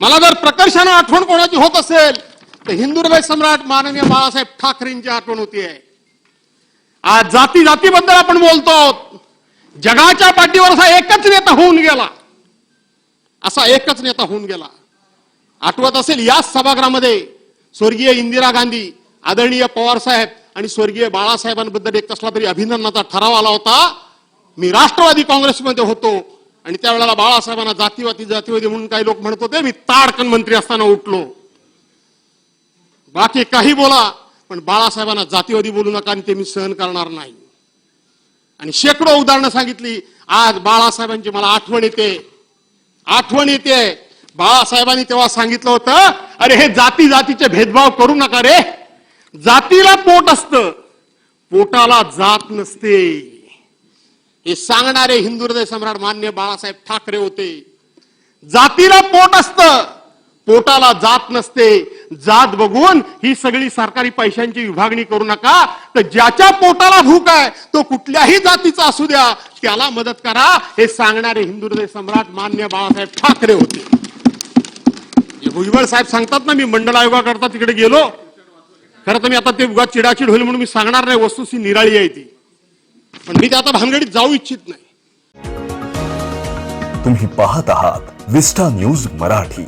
मला जर प्रकर्षानं आठवण कोणाची होत असेल तर हिंदू सम्राट माननीय बाळासाहेब ठाकरेंची आठवण होती आहे. आज जाती जातीबद्दल आपण बोलतो आहोत. जगाच्या पाठीवर असा एकच नेता होऊन गेला. असा एकच नेता होऊन गेला. आठवत असेल याच सभागृहामध्ये स्वर्गीय इंदिरा गांधी आदरणीय पवार साहेब आणि स्वर्गीय बाळासाहेबांबद्दल एक कसला तरी अभिनंदनाचा ठराव आला होता. मी राष्ट्रवादी काँग्रेसमध्ये होतो. आणि त्यावेळेला बाळासाहेबांना जातीवादी जातीवादी म्हणून काही लोक म्हणत होते मी ताडकन मंत्री असताना उठलो. बाकी काही बोला पण बाळासाहेबांना जातीवादी बोलू नका आणि ते मी सहन करणार नाही. आणि शेकडो उदाहरणं सांगितली. आज बाळासाहेबांची मला आठवण येते. आठवण येते. बाळासाहेबांनी तेव्हा सांगितलं होतं अरे हे जाती जातीचे भेदभाव करू नका रे. जातीला पोट असतं. पोटाला जात नसते. हे सांगणारे हिंदू हृदय सम्राट मान्य बाळासाहेब ठाकरे होते. जातीला पोट असत. पोटाला जात नसते. जात बघून ही सगळी सरकारी पैशांची विभागणी करू नका. तर ज्याच्या पोटाला भूक आहे तो कुठल्याही जातीचा असू द्या. त्याला मदत करा. हे सांगणारे हिंदू हृदय सम्राट मान्य बाळासाहेब ठाकरे होते. भुजबळ साहेब सांगतात ना मी मंडळ आयोगाकरता तिकडे गेलो. खरं तर मी आता ते उगा चिडाचिड होईल म्हणून मी सांगणार नाही. वस्तू निराळी आहे ती. पण मी ते आता भानगडीत जाऊ इच्छित नाही. तुम्ही पाहत आहात विस्टा न्यूज मराठी.